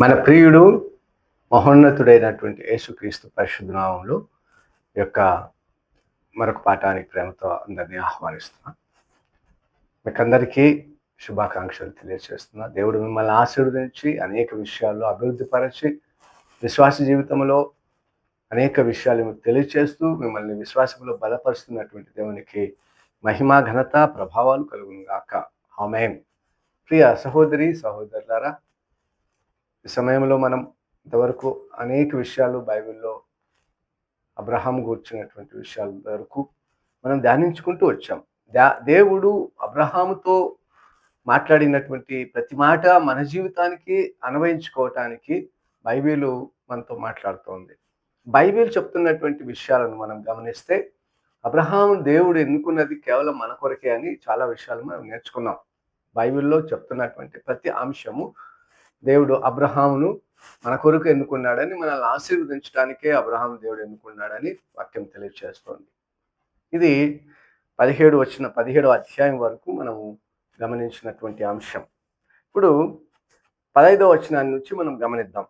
మన ప్రియుడు మహోన్నతుడైనటువంటి యేసుక్రీస్తు పరిశుద్ధనామంలో యొక్క మరొక పాఠానికి ప్రేమతో అందరినీ ఆహ్వానిస్తున్నా. మీకందరికీ శుభాకాంక్షలు తెలియజేస్తున్నా దేవుడు మిమ్మల్ని ఆశీర్వదించి అనేక విషయాల్లో అభివృద్ధిపరిచి విశ్వాస జీవితంలో అనేక విషయాలు మీకు తెలియజేస్తూ మిమ్మల్ని విశ్వాసంలో బలపరుస్తున్నటువంటి దేవునికి మహిమా ఘనత ప్రభావాలు కలుగునుగాక గాక. ప్రియ సహోదరి సహోదరులారా సమయంలో మనం ఇంతవరకు అనేక విషయాలు బైబిల్లో అబ్రహాం కూర్చున్నటువంటి విషయాల వరకు మనం ధ్యానించుకుంటూ వచ్చాం. దా దేవుడు అబ్రహాముతో మాట్లాడినటువంటి ప్రతి మాట మన జీవితానికి అన్వయించుకోవటానికి బైబిల్ మనతో మాట్లాడుతోంది బైబిల్ చెప్తున్నటువంటి విషయాలను మనం గమనిస్తే అబ్రహాం దేవుడు ఎన్నుకున్నది కేవలం మన కొరకే అని చాలా విషయాలు మనం నేర్చుకున్నాం. బైబిల్లో చెప్తున్నటువంటి ప్రతి అంశము దేవుడు అబ్రహామును మన కొరకు ఎన్నుకున్నాడని మనల్ని ఆశీర్వదించడానికే అబ్రహాం దేవుడు ఎన్నుకున్నాడని వాక్యం తెలియజేస్తోంది ఇది పదిహేడు వచ్చిన పదిహేడు అధ్యాయం వరకు మనము గమనించినటువంటి అంశం. ఇప్పుడు పదహైదవ వచ్చిన నుంచి మనం గమనిద్దాం.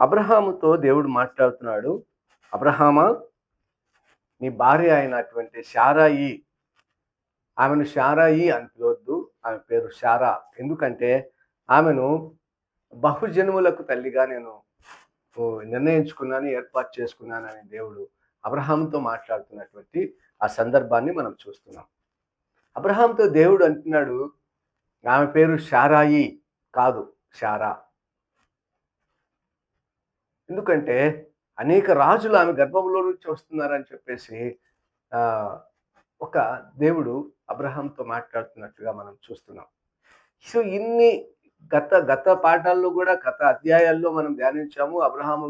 అబ్రహాముతో దేవుడు మాట్లాడుతున్నాడు అబ్రహామా నీ భార్య అయినటువంటి శారాయి ఆమెను శారాయి అని పిలవద్దు ఆమె పేరు శారా. ఎందుకంటే ఆమెను బహుజన్ములకు తల్లిగా నేను నిర్ణయించుకున్నాను ఏర్పాటు చేసుకున్నానని దేవుడు అబ్రహాంతో మాట్లాడుతున్నటువంటి ఆ సందర్భాన్ని మనం చూస్తున్నాం. అబ్రహాంతో దేవుడు అంటున్నాడు ఆమె పేరు శారాయి కాదు షారా. ఎందుకంటే అనేక రాజులు ఆమె గర్భంలో నుంచి వస్తున్నారని చెప్పేసి ఒక దేవుడు అబ్రహాంతో మాట్లాడుతున్నట్టుగా మనం చూస్తున్నాం. సో ఇన్ని గత గత పాఠాల్లో కూడా గత అధ్యాయాల్లో మనం ధ్యానించాము. అబ్రహాము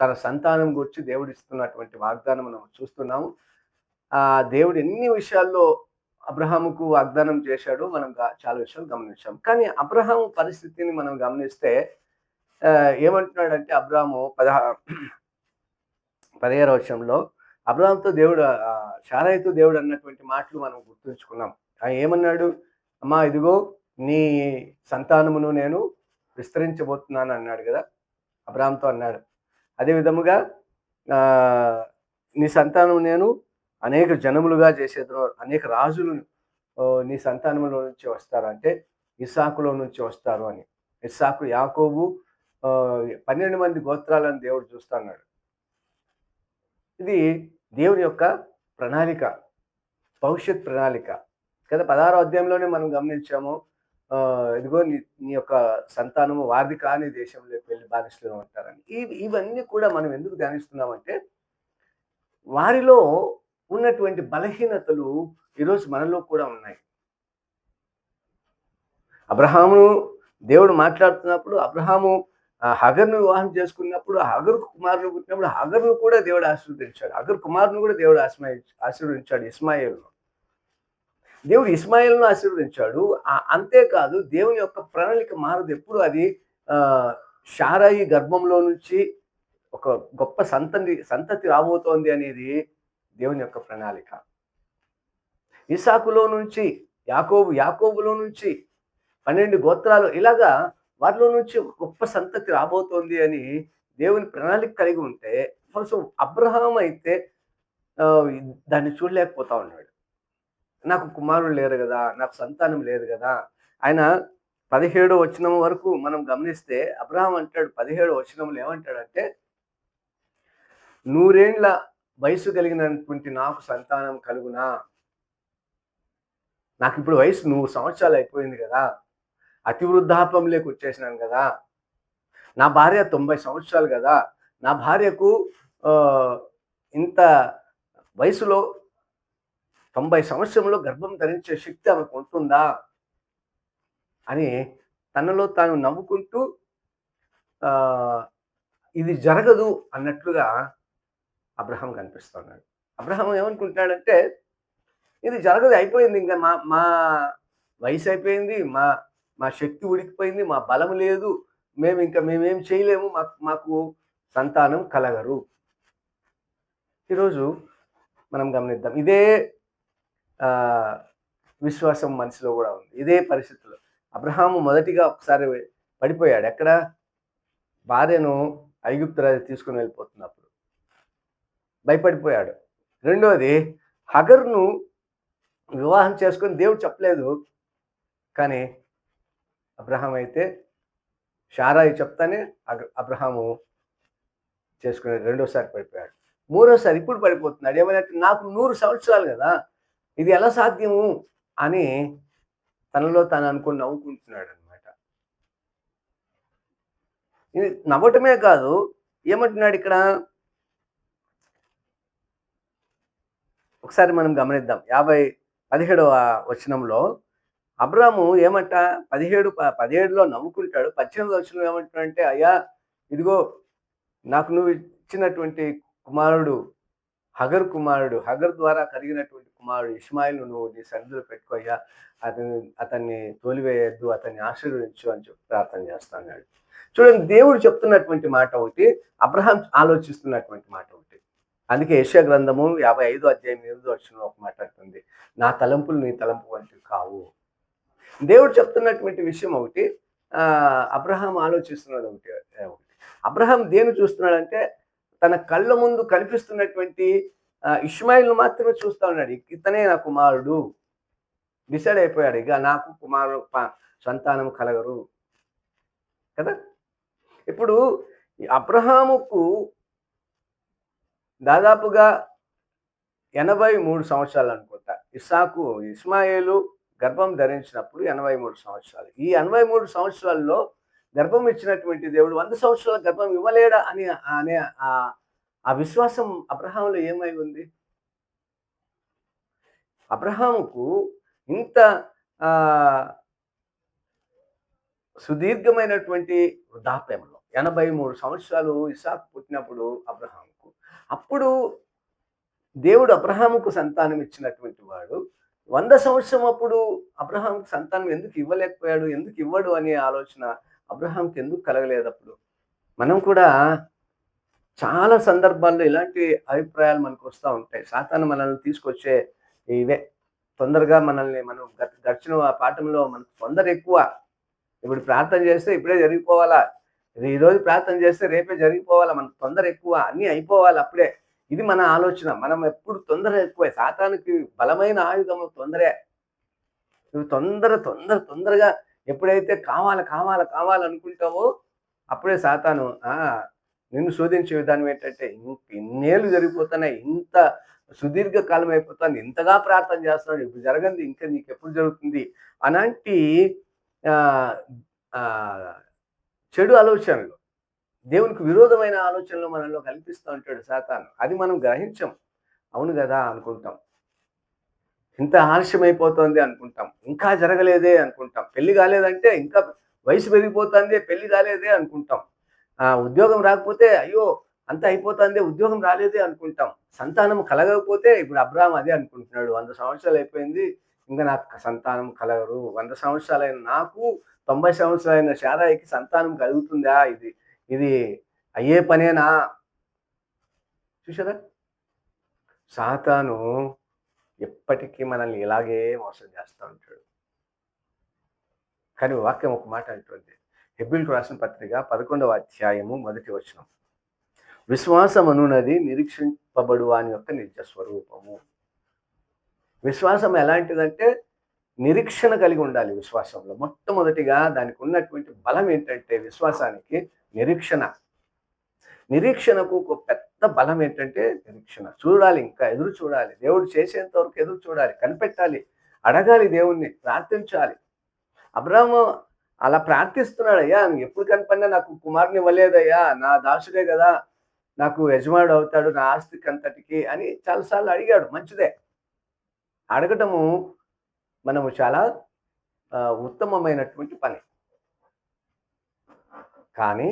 తన సంతానం గురించి దేవుడు ఇస్తున్నటువంటి వాగ్దానం మనం చూస్తున్నాము. ఆ దేవుడు ఎన్ని విషయాల్లో అబ్రహాముకు వాగ్దానం చేశాడో మనం చాలా విషయాలు గమనించాం కానీ అబ్రహాము పరిస్థితిని మనం గమనిస్తే ఏమంటున్నాడంటే అబ్రాహము పదహా పదిహేను వర్షంలో అబ్రాహంతో దేవుడు షారాయితో దేవుడు అన్నటువంటి మాటలు మనం గుర్తుంచుకున్నాం. ఆయన ఏమన్నాడు? అమ్మా ఇదిగో నీ సంతానమును నేను విస్తరించబోతున్నాను అన్నాడు కదా అబ్రామ్తో అన్నాడు. అదే విధముగా నీ సంతానం నేను అనేక జనములుగా చేసేది అనేక రాజులు నీ సంతానములో నుంచి వస్తారు అంటే ఇస్సాకులో నుంచి వస్తారు అని. ఇస్సాకు యాకోబు పన్నెండు మంది గోత్రాలను దేవుడు చూస్తున్నాడు ఇది దేవుని యొక్క ప్రణాళిక భవిష్యత్ ప్రణాళిక. కదా పదహారో అధ్యాయంలోనే మనం గమనించాము ఇదిగో నీ నీ యొక్క సంతానము వారిది కాని దేశంలో వెళ్ళి బానిసలు ఉంటారని. ఇవి ఇవన్నీ కూడా మనం ఎందుకు ధ్యానిస్తున్నామంటే వారిలో ఉన్నటువంటి బలహీనతలు ఈరోజు మనలో కూడా ఉన్నాయి. అబ్రహాము దేవుడు మాట్లాడుతున్నప్పుడు అబ్రహాము హగర్ను వివాహం చేసుకున్నప్పుడు హగర్ కుమారుని పుట్టినప్పుడు హగర్ను కూడా దేవుడు ఆశీర్వదించాడు. హగర్ కుమారుని కూడా దేవుడు ఆశ్రయ ఆశీర్వదించాడు ఇస్మాయిల్ను. దేవుడు ఇస్మాయిల్ను ఆశీర్వదించాడు. అంతేకాదు దేవుని యొక్క ప్రణాళిక మారదు. ఎప్పుడు అది షారాయి గర్భంలో నుంచి ఒక గొప్ప సంతతి సంతతి రాబోతోంది అనేది దేవుని యొక్క ప్రణాళిక. ఇసాకులో నుంచి యాకోబు యాకోబులో నుంచి పన్నెండు గోత్రాలు ఇలాగా వారిలో నుంచి గొప్ప సంతతి రాబోతోంది అని దేవుని ప్రణాళిక కలిగి ఉంటే కొంచెం అబ్రహాం అయితే దాన్ని చూడలేకపోతా ఉన్నాడు. నాకు కుమారుడు లేరు కదా నాకు సంతానం లేదు కదా. ఆయన పదిహేడు వచనం వరకు మనం గమనిస్తే అబ్రహాం అంటాడు పదిహేడు వచనంలో ఏమంటాడంటే నూరేండ్ల వయసు కలిగినటువంటి నాకు సంతానం కలుగునా? నాకు ఇప్పుడు వయసు నూరు సంవత్సరాలు అయిపోయింది కదా. అతి వృద్ధాపంలోకి వచ్చేసినాను కదా. నా భార్య తొంభై సంవత్సరాలు కదా. నా భార్యకు ఇంత వయసులో తొంభై సంవత్సరంలో గర్భం ధరించే శక్తి ఆమెకు ఉంటుందా? అని తనలో తాను నవ్వుకుంటూ ఇది జరగదు అన్నట్లుగా అబ్రహాం కనిపిస్తున్నాడు. అబ్రహాం ఏమనుకుంటున్నాడంటే ఇది జరగదు అయిపోయింది ఇంకా మా మా వయసు అయిపోయింది మా మా శక్తి ఉడికిపోయింది మా బలం లేదు మేము ఇంకా మేమేం చేయలేము మాకు మాకు సంతానం కలగరు. ఈరోజు మనం గమనిద్దాం ఇదే విశ్వాసం మనసులో కూడా ఉంది. ఇదే పరిస్థితిలో. అబ్రహాము మొదటిగా ఒకసారి పడిపోయాడు. ఎక్కడ? భార్యను ఐగుప్తు రాజు తీసుకుని వెళ్ళిపోతున్నప్పుడు. భయపడిపోయాడు. రెండోది హగర్ను వివాహం చేసుకొని దేవుడు చెప్పలేదు. కానీ అబ్రహాం అయితే షారాయి చెప్తానే అగ- అబ్రహాము చేసుకుని రెండోసారి పడిపోయాడు. మూడోసారి ఇప్పుడు పడిపోతున్నాడు. ఏమైనా నాకు నూరు సంవత్సరాలు కదా. ఇది ఎలా సాధ్యము అని తనలో తను అనుకుని నవ్వుకుంటున్నాడు అనమాట ఇది నవ్వటమే కాదు ఏమంటున్నాడు ఇక్కడ? ఒకసారి మనం గమనిద్దాం. యాభై పదిహేడవ వచనంలో అబ్రాము ఏమంట? పదిహేడు పదిహేడులో నవ్వుకుంటాడు. పద్దెనిమిది వచనం ఏమంటున్నాడంటే అయ్యా ఇదిగో నాకు నువ్వు ఇచ్చినటువంటి కుమారుడు హగర్ కుమారుడు హగర్ ద్వారా కలిగినటువంటి కుమారుడు ఇస్మాయిల్ నువ్వు నీ సన్నిధిలో పెట్టుకోయ్యా అతని అతన్ని తోలివేయద్దు అతన్ని ఆశీర్వదించు అని చెప్పి ప్రార్థన చేస్తాడు చూడండి దేవుడు చెప్తున్నటువంటి మాట ఒకటి అబ్రహాం ఆలోచిస్తున్నటువంటి మాట ఒకటి. అందుకే యెషయా గ్రంథము యాభై ఐదు అధ్యాయం ఎనిమిది వచ్చిన ఒక మాట్లాడుతుంది నా తలంపులు నీ తలంపు వంటివి కావు. దేవుడు చెప్తున్నటువంటి విషయం ఒకటి అబ్రహాం ఆలోచిస్తున్నాడు ఒకటి ఒకటి. అబ్రహాం దేని చూస్తున్నాడంటే తన కళ్ళ ముందు కనిపిస్తున్నటువంటి ఆ, ఇష్మాయిల్ను మాత్రమే చూస్తా ఉన్నాడు. ఇతనే నా కుమారుడు. డిసైడ్ అయిపోయాడు. ఇక నాకు కుమారు సంతానం కలగరు. కదా? ఇప్పుడు అబ్రహాముకు దాదాపుగా ఎనభై మూడు సంవత్సరాలు అనుకుంటా. ఇస్సాకు ఇస్మాయిలు గర్భం ధరించినప్పుడు ఎనభై మూడు సంవత్సరాలు. ఈ ఎనభై మూడు సంవత్సరాల్లో గర్భం ఇచ్చినటువంటి దేవుడు వంద సంవత్సరాల గర్భం ఇవ్వలేడా అని అనే ఆ- విశ్వాసం అబ్రహాంలో ఏమై ఉంది? అబ్రహాముకు ఇంత ఆ, సుదీర్ఘమైనటువంటి వృద్ధాప్యంలో ఎనభై మూడు సంవత్సరాలు ఇసాక్ పుట్టినప్పుడు అబ్రహాముకు. అప్పుడు దేవుడు అబ్రహాముకు సంతానం ఇచ్చినటువంటి వాడు వంద సంవత్సరం అప్పుడు అబ్రహాంకు సంతానం ఎందుకు ఇవ్వలేకపోయాడు ఎందుకు ఇవ్వడు అనే ఆలోచన అబ్రహాంకి ఎందుకు కలగలేదు అప్పుడు? మనం కూడా చాలా సందర్భాల్లో ఇలాంటి అభిప్రాయాలు మనకు వస్తూ ఉంటాయి. సాతాను మనల్ని తీసుకొచ్చే ఇవే. తొందరగా మనల్ని మనం గ- గడిచిన ఆ పాఠంలో మనకు తొందర ఎక్కువ ఇప్పుడు ప్రార్థన చేస్తే ఇప్పుడే జరిగిపోవాలా? ఈరోజు ఈ రోజు ప్రార్థన చేస్తే రేపే జరిగిపోవాలా? మనకు తొందర ఎక్కువ అన్నీ అయిపోవాలి అప్పుడే. ఇది మన ఆలోచన. మనం ఎప్పుడు తొందర ఎక్కువ. సాతానికి బలమైన ఆయుధము తొందరే. నువ్వు తొందర తొందర తొందరగా ఎప్పుడైతే కావాలి కావాలి కావాలనుకుంటావో అప్పుడే సాతాను ఆ నిన్ను శోధించే విధానం ఏంటంటే ఇంక ఇన్నేళ్ళు జరిగిపోతున్నాయి ఇంత సుదీర్ఘ కాలం అయిపోతుంది ఇంతగా ప్రార్థన చేస్తున్నాడు ఇప్పుడు జరగంది ఇంకా నీకు ఎప్పుడు జరుగుతుంది అలాంటి చెడు ఆలోచనలు దేవునికి విరోధమైన ఆలోచనలు మనలో కల్పిస్తూ ఉంటాడు సాతాను. అది మనం గ్రహించం. అవును కదా అనుకుంటాం. ఇంత ఆలస్యం అయిపోతుంది అనుకుంటాం. ఇంకా జరగలేదే అనుకుంటాం. పెళ్ళి కాలేదంటే ఇంకా వయసు పెరిగిపోతుంది పెళ్ళి కాలేదే అనుకుంటాం. ఉద్యోగం రాకపోతే అయ్యో అంత అయిపోతుంది ఉద్యోగం రాలేదే అనుకుంటాం. సంతానం కలగకపోతే ఇప్పుడు అబ్రాహం అదే అనుకుంటున్నాడు. వంద సంవత్సరాలు అయిపోయింది ఇంకా నాకు సంతానం కలగరు. వంద సంవత్సరాలైన నాకు తొంభై సంవత్సరాలైన శారాయికి సంతానం కలుగుతుందా? ఇది ఇది అయ్యే పనేనా? చూసారా సాతాను ఎప్పటికీ మనల్ని ఇలాగే మోసం చేస్తూ ఉంటాడు. కానీ వాక్యం ఒక మాట అంటుంది. హెబిల్కు రాసిన పత్రిక పదకొండవ అధ్యాయము మొదటి వచనం. విశ్వాసం అనున్నది నిరీక్షింపబడు వాని యొక్క నిజ స్వరూపము. విశ్వాసం ఎలాంటిదంటే నిరీక్షణ కలిగి ఉండాలి విశ్వాసంలో. మొట్టమొదటిగా దానికి ఉన్నటువంటి బలం ఏంటంటే విశ్వాసానికి నిరీక్షణ. నిరీక్షణకు ఒక పెద్ద బలం ఏంటంటే నిరీక్షణ. చూడాలి ఇంకా ఎదురు చూడాలి. దేవుడు చేసేంత వరకు ఎదురు చూడాలి కనిపెట్టాలి అడగాలి దేవుణ్ణి ప్రార్థించాలి. అబ్రాహ్మ అలా ప్రార్థిస్తున్నాడు అయ్యా నువ్వు ఎప్పుడు కనపడినా నాకు కుమారుని ఇవ్వలేదయ్యా నా దాసుడే కదా నాకు యజమానుడు అవుతాడు నా ఆస్తికి అంతటికి అని చాలాసార్లు అడిగాడు మంచిదే. అడగటము మనము చాలా ఉత్తమమైనటువంటి పని. కానీ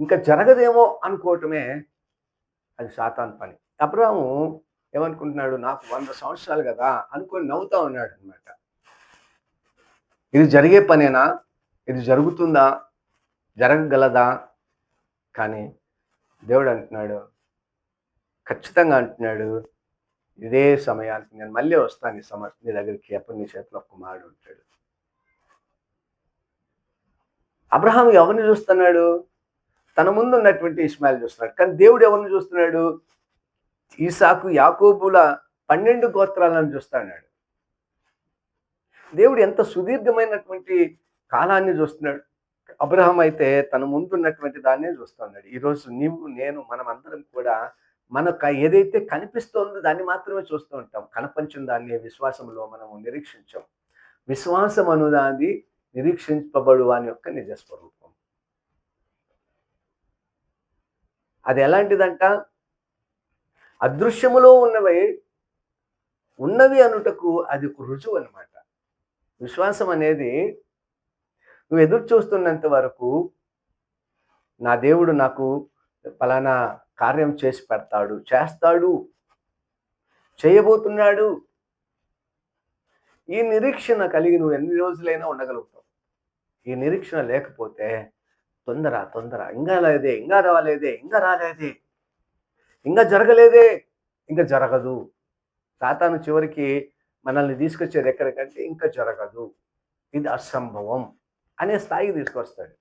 ఇంకా జరగదేమో అనుకోవటమే అది శాతాన్ పని. అబ్రాము ఏమనుకుంటున్నాడు నాకు వంద సంవత్సరాలు కదా అనుకొని నవ్వుతా ఉన్నాడు అనమాట ఇది జరిగే పనేనా? ఇది జరుగుతుందా? జరగగలదా? కానీ దేవుడు అంటున్నాడు ఖచ్చితంగా అంటున్నాడు ఇదే సమయానికి నేను మళ్ళీ వస్తాను నీ సమ నీ దగ్గరికి అప్పుడు నీ చేతిలో కుమారుడు ఉంటాడు. అబ్రహాం ఎవరిని చూస్తున్నాడు? తన ముందు ఉన్నటువంటి ఇస్మాయిల్ చూస్తున్నాడు. కానీ దేవుడు ఎవరిని చూస్తున్నాడు? ఈసాకు యాకోబుల పన్నెండు గోత్రాలను చూస్తున్నాడు. దేవుడు ఎంత సుదీర్ఘమైనటువంటి కాలాన్ని చూస్తున్నాడు. అబ్రహం అయితే తన ముందు ఉన్నటువంటి దాన్నే చూస్తున్నాడు ఈరోజు నీవు నేను మనం అందరం కూడా మనకు ఏదైతే కనిపిస్తోందో దాన్ని మాత్రమే చూస్తూ ఉంటాం. కనపంచిన దాన్ని విశ్వాసంలో మనము నిరీక్షించాం. విశ్వాసం అనుదాది నిరీక్షింపబడు అని యొక్క నిజస్వరూపం. అది ఎలాంటిదంట? అదృశ్యములో ఉన్నవి ఉన్నవి అనుటకు అది ఒక రుజువు అనమాట విశ్వాసం అనేది నువ్వు ఎదురు చూస్తున్నంత వరకు నా దేవుడు నాకు ఫలానా కార్యం చేసి పెడతాడు చేస్తాడు చేయబోతున్నాడు. ఈ నిరీక్షణ కలిగి నువ్వు ఎన్ని రోజులైనా ఉండగలుగుతావు. ఈ నిరీక్షణ లేకపోతే తొందర తొందర ఇంకా లేదే ఇంకా రాలేదే ఇంకా రాలేదే ఇంకా జరగలేదే ఇంకా జరగదు. సాతాను చివరికి మనల్ని తీసుకొచ్చేది ఎక్కడికంటే ఇంకా జరగదు. ఇది అసంభవం అనే స్థాయికి తీసుకొస్తాడు.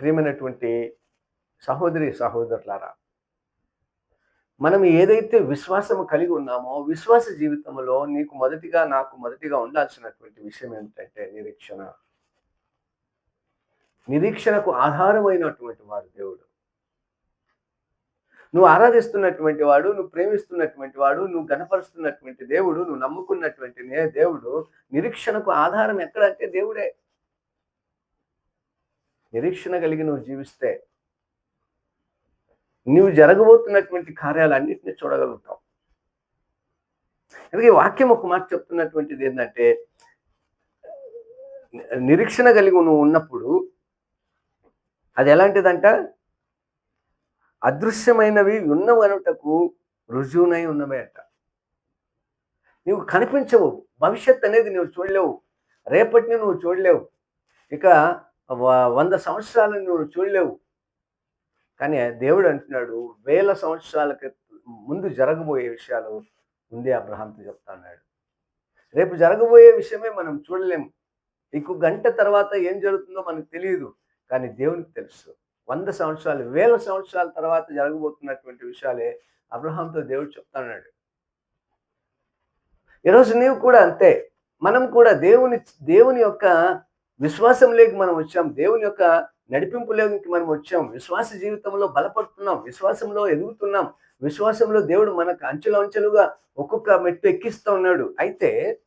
ప్రియమైనటువంటి సహోదరి సహోదరులారా మనం ఏదైతే విశ్వాసం కలిగి ఉన్నామో విశ్వాస జీవితంలో నీకు మొదటిగా నాకు మొదటిగా ఉండాల్సినటువంటి విషయం ఏమిటంటే నిరీక్షణ. నిరీక్షణకు ఆధారమైనటువంటి వాడు దేవుడు. నువ్వు ఆరాధిస్తున్నటువంటి వాడు నువ్వు ప్రేమిస్తున్నటువంటి వాడు నువ్వు గణపరుస్తున్నటువంటి దేవుడు నువ్వు నమ్ముకున్నటువంటి నే దేవుడు నిరీక్షణకు ఆధారం ఎక్కడంటే దేవుడే. నిరీక్షణ కలిగి నువ్వు జీవిస్తే నువ్వు జరగబోతున్నటువంటి కార్యాలన్నింటినీ చూడగలుగుతావు. అందుకే వాక్యం ఒక మాట చెప్తున్నటువంటిది ఏంటంటే నిరీక్షణ కలిగి నువ్వు ఉన్నప్పుడు అది ఎలాంటిదంట? అదృశ్యమైనవి ఉన్నవనుటకు రుజువునై ఉన్నవే అంట నువ్వు కనిపించవు. భవిష్యత్ అనేది నువ్వు చూడలేవు. రేపటిని నువ్వు చూడలేవు. ఇక వ- వంద సంవత్సరాలు నువ్వు చూడలేవు. కానీ దేవుడు అంటున్నాడు వేల సంవత్సరాలకి ముందు జరగబోయే విషయాలు ముందే అబ్రహాంతో చెప్తాన్నాడు రేపు జరగబోయే విషయమే మనం చూడలేము ఇంకో గంట తర్వాత ఏం జరుగుతుందో మనకు తెలియదు. కానీ దేవునికి తెలుసు. వంద సంవత్సరాలు వేల సంవత్సరాల తర్వాత జరగబోతున్నటువంటి విషయాలే అబ్రహాంతో దేవుడు చెప్తున్నాడు. ఈరోజు నీవు కూడా అంతే. మనం కూడా దేవుని దేవుని యొక్క విశ్వాసంలోకి మనం వచ్చాం. దేవుని యొక్క నడిపింపులోకి మనం వచ్చాం. విశ్వాస జీవితంలో బలపడుతున్నాం. విశ్వాసంలో ఎదుగుతున్నాం. విశ్వాసంలో దేవుడు మనకు అంచెలు అంచెలుగా ఒక్కొక్క మెట్టు ఎక్కిస్తూ ఉన్నాడు. అయితే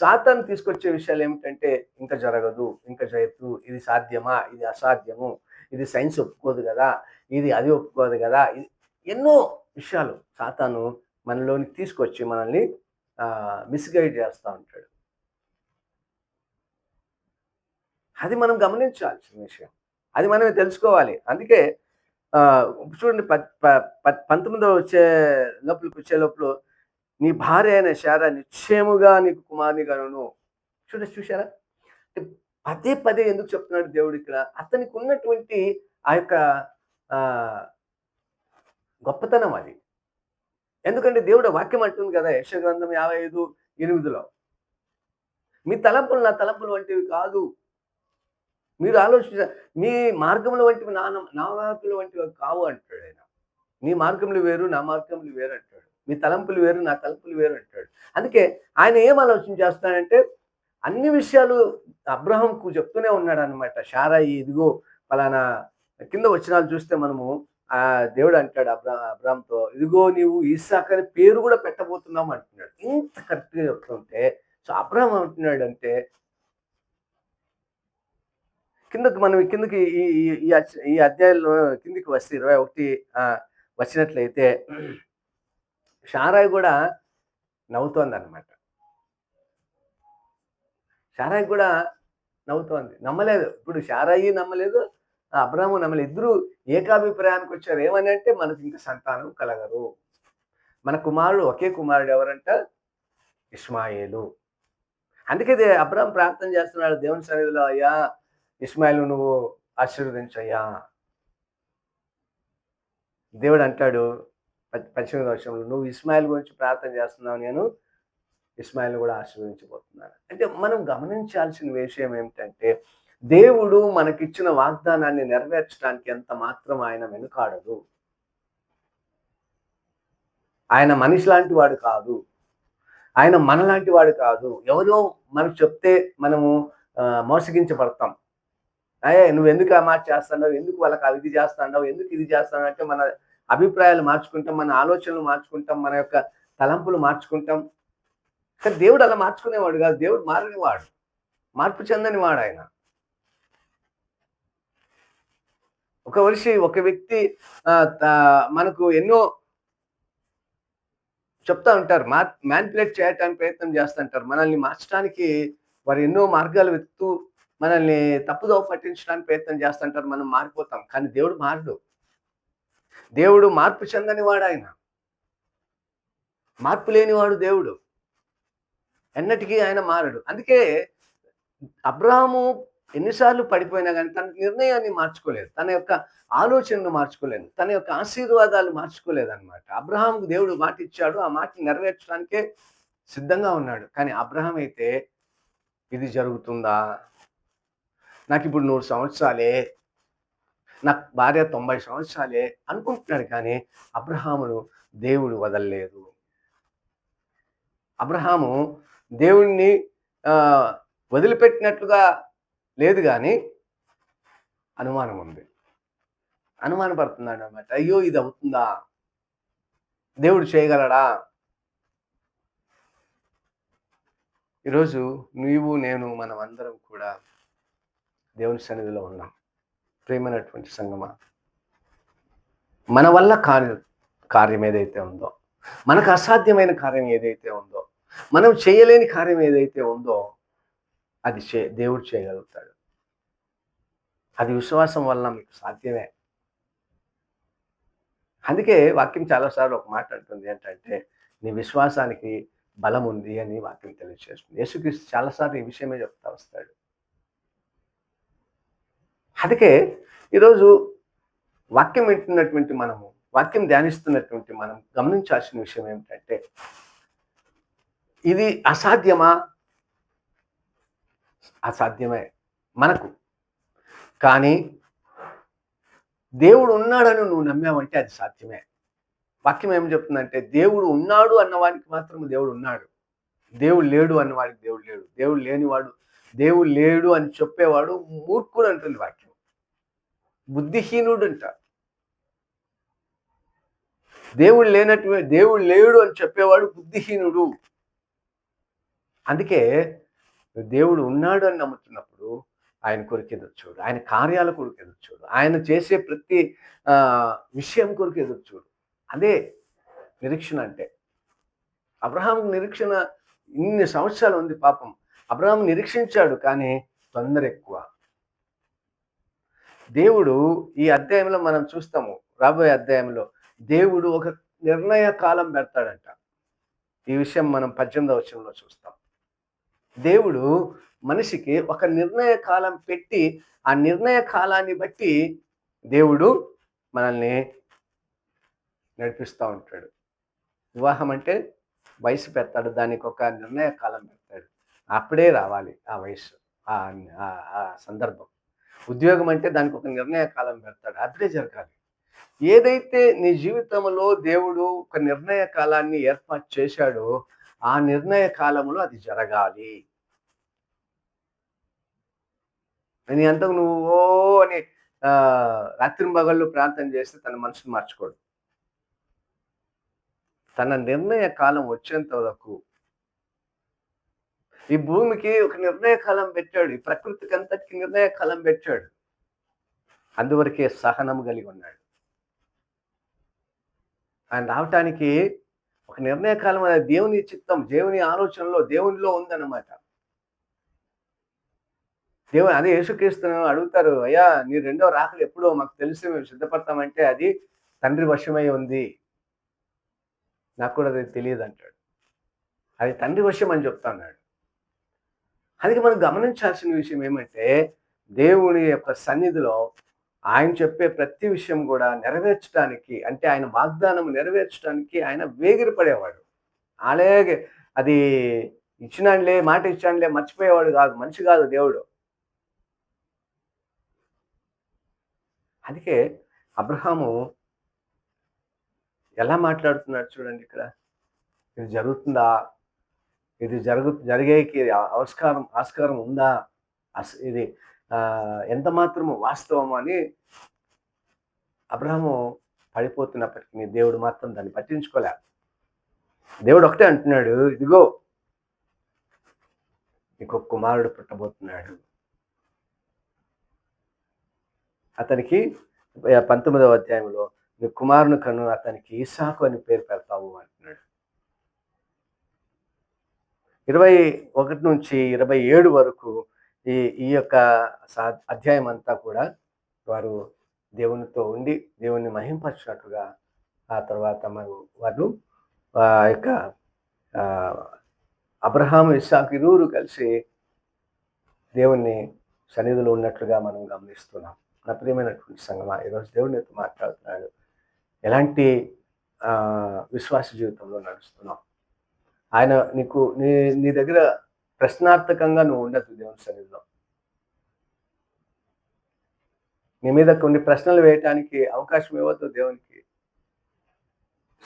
సాతాను తీసుకొచ్చే విషయాలు ఏమిటంటే ఇంకా జరగదు ఇంకా చేయొద్దు ఇది సాధ్యమా? ఇది అసాధ్యము? ఇది సైన్స్ ఒప్పుకోదు కదా ఇది అది ఒప్పుకోదు కదా ఇది ఎన్నో విషయాలు సాతాను మనలోనికి తీసుకొచ్చి మనల్ని మిస్గైడ్ చేస్తూ ఉంటాడు. అది మనం గమనించాల్సిన విషయం. అది మనమే తెలుసుకోవాలి. అందుకే చూడండి ప- ప- పంతొమ్మిదవ వచ్చే లోపలికి వచ్చే లోపల నీ భార్య అయిన శారా నిశ్చయముగా నీకు కుమారుని గనును చూడ చూసారా పదే పదే ఎందుకు చెప్తున్నాడు దేవుడు ఇక్కడ? అతనికి ఉన్నటువంటి ఆ యొక్క ఆ, గొప్పతనం అది. ఎందుకంటే దేవుడు వాక్యం అంటుంది కదా యశ గ్రంథం యాభై ఐదు ఎనిమిదిలో మీ తలంపులు నా తలంపులు వంటివి కాదు. మీరు ఆలోచించ మీ మార్గముల వంటివి నా నా మార్గములు వంటివి కావు అంటాడు ఆయన. మీ మార్గములు వేరు నా మార్గములు వేరు అంటాడు. మీ తలంపులు వేరు నా తలంపులు వేరు అంటాడు. అందుకే ఆయన ఏం ఆలోచన చేస్తాడంటే అన్ని విషయాలు అబ్రహంకు చెప్తూనే ఉన్నాడు అనమాట షారాయి ఇదిగో ఫలానా కింద వచనాలు చూస్తే మనము ఆ దేవుడు అంటాడు అబ్రా అబ్రామ్తో ఇదిగో నీవు ఇస్సాక్ అనే పేరు కూడా పెట్టబోతున్నాం అంటున్నాడు. ఇంత కరెక్ట్గా చెప్తుంటే సో అబ్రహం అంటున్నాడు అంటే కిందకి మనం కిందకి ఈ ఈ- ఈ అధ్యాయంలో కిందికి వస్తే ఇరవై ఒకటి వచ్చినట్లయితే షారాయి కూడా నవ్వుతోంది అనమాట షారాయి కూడా నవ్వుతోంది. నమ్మలేదు. ఇప్పుడు షారాయి నమ్మలేదు ఆ నమ్మలేదు. ఇద్దరు ఏకాభిప్రాయానికి వచ్చారు. ఏమని అంటే మనకు ఇంకా సంతానం కలగరు. మన కుమారుడు ఒకే కుమారుడు ఎవరంట? ఇస్మాయిలు అందుకే దే- అబ్రాహం ప్రార్థన చేస్తున్నాడు. దేవుని సన్నిధిలో అయ్యా ఇస్మాయిల్ నువ్వు ఆశీర్వదించయ్యా. దేవుడు అంటాడు ప- పద్దెనిమిది వర్షంలో నువ్వు ఇస్మాయిల్ గురించి ప్రార్థన చేస్తున్నావు. నేను ఇస్మాయిల్ కూడా ఆశీర్వదించబోతున్నాడు అంటే మనం గమనించాల్సిన విషయం ఏమిటంటే దేవుడు మనకిచ్చిన వాగ్దానాన్ని నెరవేర్చడానికి ఎంత మాత్రం ఆయన వెనుకాడదు ఆయన మనిషి లాంటి వాడు కాదు. ఆయన మనలాంటి వాడు కాదు. ఎవరో మనకు చెప్తే మనము మోసగించబడతాం. అయ్యే నువ్వు ఎందుకు ఆ మాట చేస్తున్నావు? ఎందుకు వాళ్ళకి అది చేస్తున్నావు? ఎందుకు ఇది చేస్తున్నావు? అంటే మన అభిప్రాయాలు మార్చుకుంటాం మన ఆలోచనలు మార్చుకుంటాం మన యొక్క తలంపులు మార్చుకుంటాం. కానీ దేవుడు అలా మార్చుకునేవాడు కాదు. దేవుడు మారనివాడు. మార్పు చెందని వాడు ఆయన. ఒక మనిషి ఒక వ్యక్తి త- మనకు ఎన్నో చెప్తా ఉంటారు. మా మ్యానిపులేట్ చేయడానికి ప్రయత్నం చేస్తుంటారు మనల్ని మార్చడానికి వారు ఎన్నో మార్గాలు వెతుకుతూ మనల్ని తప్పుదోవ పట్టించడానికి ప్రయత్నం చేస్తుంటారు మనం మారిపోతాం. కానీ దేవుడు మారడు. దేవుడు మార్పు చెందని వాడు ఆయన. మార్పు లేనివాడు దేవుడు. ఎన్నటికీ ఆయన మారడు. అందుకే అబ్రహాము ఎన్నిసార్లు పడిపోయినా కానీ తన నిర్ణయాన్ని మార్చుకోలేదు. తన యొక్క ఆలోచనను మార్చుకోలేదు. తన యొక్క ఆశీర్వాదాలు మార్చుకోలేదు అనమాట అబ్రహాంకు దేవుడు మాట ఇచ్చాడు ఆ మాట నెరవేర్చడానికే సిద్ధంగా ఉన్నాడు. కానీ అబ్రహాం అయితే ఇది జరుగుతుందా? నాకు ఇప్పుడు నూరు సంవత్సరాలే. నాకు భార్య తొంభై సంవత్సరాలే అనుకుంటున్నాడు కానీ అబ్రహామును దేవుడు వదలలేదు. అబ్రహాము దేవుణ్ణి వదిలిపెట్టినట్లుగా లేదు కానీ అనుమానం ఉంది. అనుమానపడుతున్నాడు అనమాట అయ్యో ఇది అవుతుందా? దేవుడు చేయగలడా? ఈరోజు నీవు నేను మనం అందరం కూడా దేవుని సన్నిధిలో ఉన్నాం. ప్రేమైనటువంటి సంగమ. మన వల్ల కార్య కార్యం ఏదైతే ఉందో మనకు అసాధ్యమైన కార్యం ఏదైతే ఉందో మనం చేయలేని కార్యం ఏదైతే ఉందో అది చే దేవుడు చేయగలుగుతాడు. అది విశ్వాసం వల్ల మీకు సాధ్యమే. అందుకే వాక్యం చాలాసార్లు ఒక మాట అంటుంది ఏంటంటే నీ విశ్వాసానికి బలం ఉంది అని వాక్యం తెలియజేస్తుంది. యేసుక్రీస్తు చాలాసార్లు ఈ విషయమే చెప్తా వస్తాడు. అందుకే ఈరోజు వాక్యం వింటున్నటువంటి మనము వాక్యం ధ్యానిస్తున్నటువంటి మనం గమనించాల్సిన విషయం ఏమిటంటే ఇది అసాధ్యమా? అసాధ్యమే మనకు. కానీ దేవుడు ఉన్నాడని నువ్వు నమ్మావంటే అది సాధ్యమే. వాక్యం ఏం చెప్తుందంటే దేవుడు ఉన్నాడు అన్నవాడికి మాత్రం దేవుడు ఉన్నాడు. దేవుడు లేడు అన్నవాడికి దేవుడు లేడు. దేవుడు లేనివాడు దేవుడు లేడు అని చెప్పేవాడు మూర్ఖుడు అంటుంది వాక్యం. బుద్ధిహీనుడు అంట దేవుడు లేనట్టు దేవుడు లేడు అని చెప్పేవాడు బుద్ధిహీనుడు. అందుకే దేవుడు ఉన్నాడు అని నమ్ముతున్నప్పుడు ఆయన కొరకు ఎదురు చూడు. ఆయన కార్యాల కొరకు ఎదురు చూడు. ఆయన చేసే ప్రతి విషయం కొరకు ఎదురు చూడు. అదే నిరీక్షణ అంటే. అబ్రహాం నిరీక్షణ ఇన్ని సంవత్సరాలు ఉంది పాపం. అబ్రహాం నిరీక్షించాడు కానీ తొందర ఎక్కువ. దేవుడు ఈ అధ్యాయంలో మనం చూస్తాము రాబోయే అధ్యాయంలో దేవుడు ఒక నిర్ణయ కాలం పెడతాడంట. ఈ విషయం మనం పద్దెనిమిదవ వచనంలో చూస్తాం. దేవుడు మనిషికి ఒక నిర్ణయ కాలం పెట్టి ఆ నిర్ణయ కాలాన్ని బట్టి దేవుడు మనల్ని నడిపిస్తూ ఉంటాడు. వివాహం అంటే వయసు పెడతాడు దానికి ఒక నిర్ణయ కాలం పెడతాడు. అప్పుడే రావాలి ఆ వయసు ఆ ఆ- సందర్భం. ఉద్యోగం అంటే దానికి ఒక నిర్ణయ కాలం పెడతాడు అప్పుడే జరగాలి. ఏదైతే నీ జీవితంలో దేవుడు ఒక నిర్ణయ కాలాన్ని ఏర్పాటు చేశాడో ఆ నిర్ణయ కాలంలో అది జరగాలి. అని అంతకు నువ్వు ఓ అని రాత్రి మగళ్ళు ప్రార్థన చేస్తే తన మనసును మార్చుకోడు. తన నిర్ణయ కాలం వచ్చేంత వరకు ఈ భూమికి ఒక నిర్ణయ కాలం పెట్టాడు ఈ ప్రకృతికి అంతటికి నిర్ణయ కాలం పెట్టాడు. అందువరకే సహనం కలిగి ఉన్నాడు. ఆయన రావటానికి ఒక నిర్ణయకాలం అనేది దేవుని చిత్తం దేవుని ఆలోచనలో దేవునిలో ఉందన్నమాట. దేవుని అదే యేసుక్రీస్తును అడుగుతారు అయ్యా నీ రెండో రాకలు ఎప్పుడో మాకు తెలిసి మేము సిద్ధపడతామంటే అది తండ్రి వశమై ఉంది. నాకు కూడా అది తెలియదు అంటాడు. అది తండ్రి వశం అని చెప్తున్నాడు అందుకే మనం గమనించాల్సిన విషయం ఏమంటే దేవుని యొక్క సన్నిధిలో ఆయన చెప్పే ప్రతి విషయం కూడా నెరవేర్చడానికి అంటే ఆయన వాగ్దానం నెరవేర్చడానికి ఆయన వేగిరి పడేవాడు అలాగే అది ఇచ్చినానులే మాట ఇచ్చానులే మర్చిపోయేవాడు కాదు మనిషి కాదు దేవుడు. అందుకే అబ్రహాము ఎలా మాట్లాడుతున్నాడు చూడండి ఇక్కడ. ఇది జరుగుతుందా? ఇది జరుగు జరిగేకి ఆస్కారం ఆస్కారం ఉందా? అస్ ఇది ఎంత మాత్రము వాస్తవం అని అబ్రహము పడిపోతున్నప్పటికీ దేవుడు మాత్రం దాన్ని పట్టించుకోలే. దేవుడు ఒకటే అంటున్నాడు ఇదిగో నీకు కుమారుడు పుట్టబోతున్నాడు. అతనికి పంతొమ్మిదవ అధ్యాయంలో నీ కుమారుని కను అతనికి ఇసాకు అని పేరు పెడతావు అంటున్నాడు. ఇరవై ఒకటి నుంచి ఇరవై ఏడు వరకు ఈ ఈ యొక్క సా- అధ్యాయం అంతా కూడా వారు దేవునితో ఉండి దేవుణ్ణి మహింపరిచినట్టుగా ఆ తర్వాత మరి వారు ఆ యొక్క అబ్రహాం ఇస్సాక్ ఇరువురు కలిసి దేవుణ్ణి సన్నిధిలో ఉన్నట్లుగా మనం గమనిస్తున్నాం. నా ప్రియమైనటువంటి సంగమా ఈరోజు దేవునితో మాట్లాడుతున్నాడు. ఎలాంటి విశ్వాస జీవితంలో నడుస్తున్నాం ఆయన నీకు నీ నీ దగ్గర ప్రశ్నార్థకంగా నువ్వు ఉండదు దేవుని సన్నిధిలో. నీ మీద కొన్ని ప్రశ్నలు వేయటానికి అవకాశం ఇవ్వద్దు దేవునికి.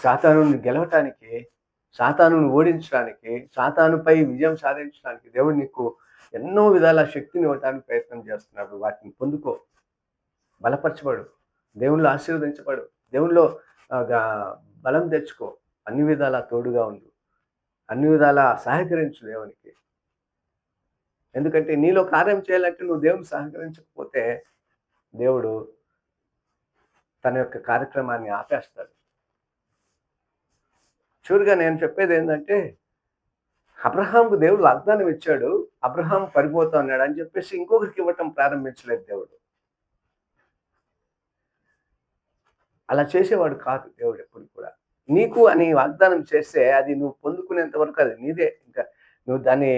సాతాను గెలవటానికి సాతాను ఓడించడానికి సాతానుపై విజయం సాధించడానికి దేవుడు నీకు ఎన్నో విధాల శక్తిని ఇవ్వటానికి ప్రయత్నం చేస్తున్నాడు. వాటిని పొందుకో. బలపరచబడు. దేవుళ్ళు ఆశీర్వదించబడు. దేవుళ్ళు బలం తెచ్చుకో. అన్ని విధాలా తోడుగా ఉండు. అన్ని విధాలా సహకరించు దేవునికి. ఎందుకంటే నీలో కార్యం చేయాలంటే నువ్వు దేవుని సహకరించకపోతే దేవుడు తన యొక్క కార్యక్రమాన్ని ఆపేస్తాడు. చూరుగా నేను చెప్పేది ఏంటంటే అబ్రహాంకు దేవుడు వాగ్దానం ఇచ్చాడు అబ్రహాం పడిపోతా ఉన్నాడు అని చెప్పేసి ఇంకొకరికి ఇవ్వటం ప్రారంభించలేదు దేవుడు. అలా చేసేవాడు కాదు దేవుడు ఎప్పుడు కూడా. నీకు అని వాగ్దానం చేస్తే అది నువ్వు పొందుకునేంత వరకు అది నీదే. ఇంకా నువ్వు దాన్ని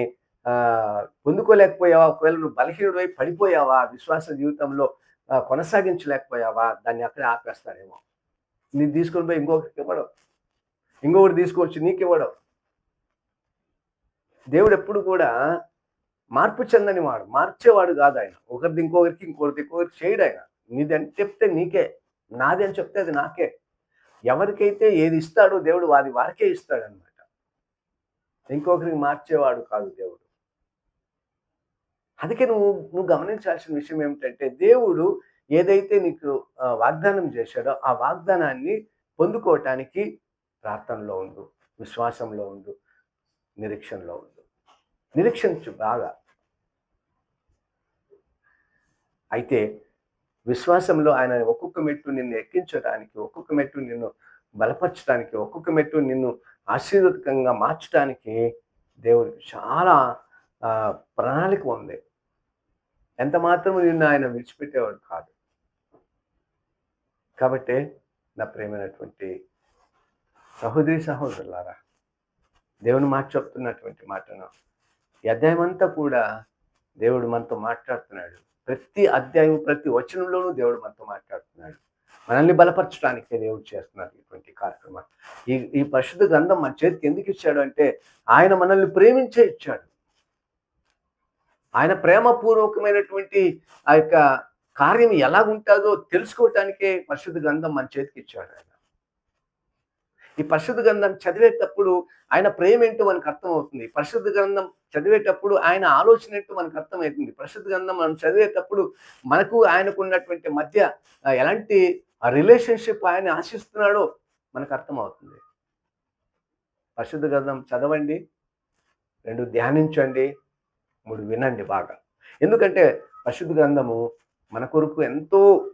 పొందుకోలేకపోయావా? ఒకవేళ నువ్వు బలహీనుడు అయి పడిపోయావా? విశ్వాస జీవితంలో కొనసాగించలేకపోయావా? దాన్ని అక్కడే ఆపేస్తారేమో. నీ తీసుకొని పోయి ఇంకొకరికి ఇవ్వడం. ఇంకొకటి తీసుకొచ్చి నీకు ఇవ్వడం దేవుడు ఎప్పుడు కూడా మార్పు చెందని వాడు మార్చేవాడు కాదు ఆయన. ఒకరిది ఇంకొకరికి ఇంకొకరిది ఇంకొకరికి చేయడు ఆయన. నీది అని చెప్తే నీకే. నాది అని చెప్తే అది నాకే. ఎవరికైతే ఏది ఇస్తాడో దేవుడు వాది వారికే ఇస్తాడు అనమాట ఇంకొకరికి మార్చేవాడు కాదు దేవుడు. అందుకే నువ్వు నువ్వు గమనించాల్సిన విషయం ఏమిటంటే దేవుడు ఏదైతే నీకు వాగ్దానం చేశాడో ఆ వాగ్దానాన్ని పొందుకోవటానికి ప్రార్థనలో ఉండు విశ్వాసంలో ఉండు నిరీక్షణలో ఉండు. నిరీక్షించు బాగా. అయితే విశ్వాసంలో ఆయన ఒక్కొక్క మెట్టు నిన్ను ఎక్కించడానికి ఒక్కొక్క మెట్టు నిన్ను బలపరచడానికి ఒక్కొక్క మెట్టు నిన్ను ఆశీర్వదకంగా మార్చడానికి దేవుడికి చాలా ప్రణాళిక ఉంది. ఎంత మాత్రము నిన్ను ఆయన విడిచిపెట్టేవాడు కాదు. కాబట్టి నా ప్రేమైనటువంటి సహోదరి సహోదరులారా దేవుని మాట చెప్తున్నటువంటి మాటను ఈ అధ్యాయం అంతా కూడా దేవుడు మనతో మాట్లాడుతున్నాడు. ప్రతి అధ్యాయం ప్రతి వచనంలోనూ దేవుడు మనతో మాట్లాడుతున్నాడు. మనల్ని బలపరచడానికే దేవుడు చేస్తున్నారు ఇటువంటి కార్యక్రమం. ఈ ఈ పరిశుద్ధ గ్రంథం మన చేతికి ఎందుకు ఇచ్చాడు అంటే ఆయన మనల్ని ప్రేమించే ఇచ్చాడు. ఆయన ప్రేమపూర్వకమైనటువంటి ఆ యొక్క కార్యం ఎలా ఉంటుందో తెలుసుకోవటానికే పరిశుద్ధ గ్రంథం మన చేతికి ఇచ్చాడు ఆయన. ఈ పరిశుద్ధ గ్రంథం చదివేటప్పుడు ఆయన ప్రేమ ఏంటో మనకు అర్థమవుతుంది. పరిశుద్ధ గ్రంథం చదివేటప్పుడు ఆయన ఆలోచన ఏంటో మనకు అర్థమవుతుంది. పరిశుద్ధ గ్రంథం మనం చదివేటప్పుడు మనకు ఆయనకు ఉన్నటువంటి మధ్య ఆ, ఎలాంటి రిలేషన్షిప్ ఆయన ఆశిస్తున్నాడో మనకు అర్థమవుతుంది. పరిశుద్ధ గ్రంథం చదవండి రెండు ధ్యానించండి మూడు వినండి బాగా. ఎందుకంటే పరిశుద్ధ గ్రంథము మన కొరకు ఎంతో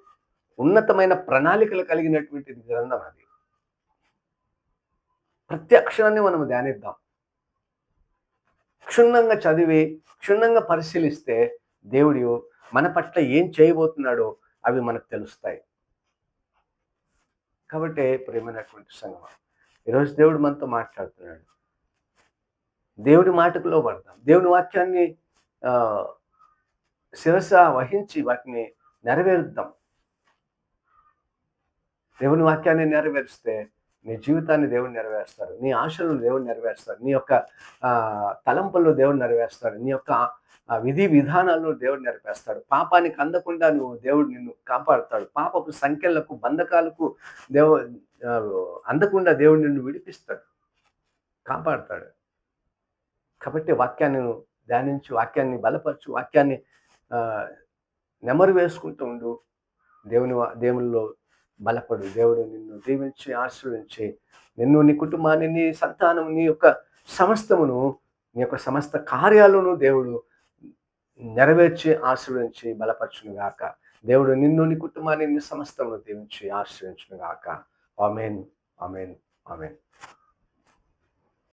ఉన్నతమైన ప్రణాళికలు కలిగినటువంటి గ్రంథం అది. ప్రతి అక్షరాన్ని మనం ధ్యానిద్దాం. క్షుణ్ణంగా చదివి క్షుణ్ణంగా పరిశీలిస్తే దేవుడు మన పట్ల ఏం చేయబోతున్నాడో అవి మనకు తెలుస్తాయి. కాబట్టి ప్రేమైనటువంటి సంగమం ఈరోజు దేవుడు మనతో మాట్లాడుతున్నాడు. దేవుడి మాటకు లోబడదాం. దేవుని వాక్యాన్ని శిరస వహించి వాటిని నెరవేరుద్దాం. దేవుని వాక్యాన్ని నెరవేరిస్తే నీ జీవితాన్ని దేవుడు నెరవేరుస్తాడు నీ ఆశలను దేవుడు నెరవేరుస్తాడు నీ యొక్క ఆ, తలంపులను దేవుడు నెరవేరుస్తాడు నీ యొక్క విధి విధానాలను దేవుడు నెరవేరుస్తాడు పాపానికి అందకుండా నువ్వు దేవుడు నిన్ను కాపాడుతాడు. పాపపు సంఖ్యలకు బంధకాలకు దేవు అందకుండా దేవుడు నిన్ను విడిపిస్తాడు. కాపాడుతాడు. కాబట్టి వాక్యాన్ని ధ్యానించి వాక్యాన్ని బలపరచు వాక్యాన్ని నెమరు వేసుకుంటూ ఉండు. దేవుని వా- దేవునిలో బలపడు. దేవుడు నిన్ను దీవించి ఆశీర్వించి నిన్ను నీ కుటుంబాన్ని నీ సంతానం నీ యొక్క సమస్తమును నీ యొక్క సమస్త కార్యాలను దేవుడు నెరవేర్చి ఆశీర్వించి బలపరచును గాక. దేవుడు నిన్ను నీ కుటుంబాన్ని నీ సమస్తమును దీవించి ఆశీర్వించును గాక. ఆమెన్. ఆమెన్. ఆమెన్.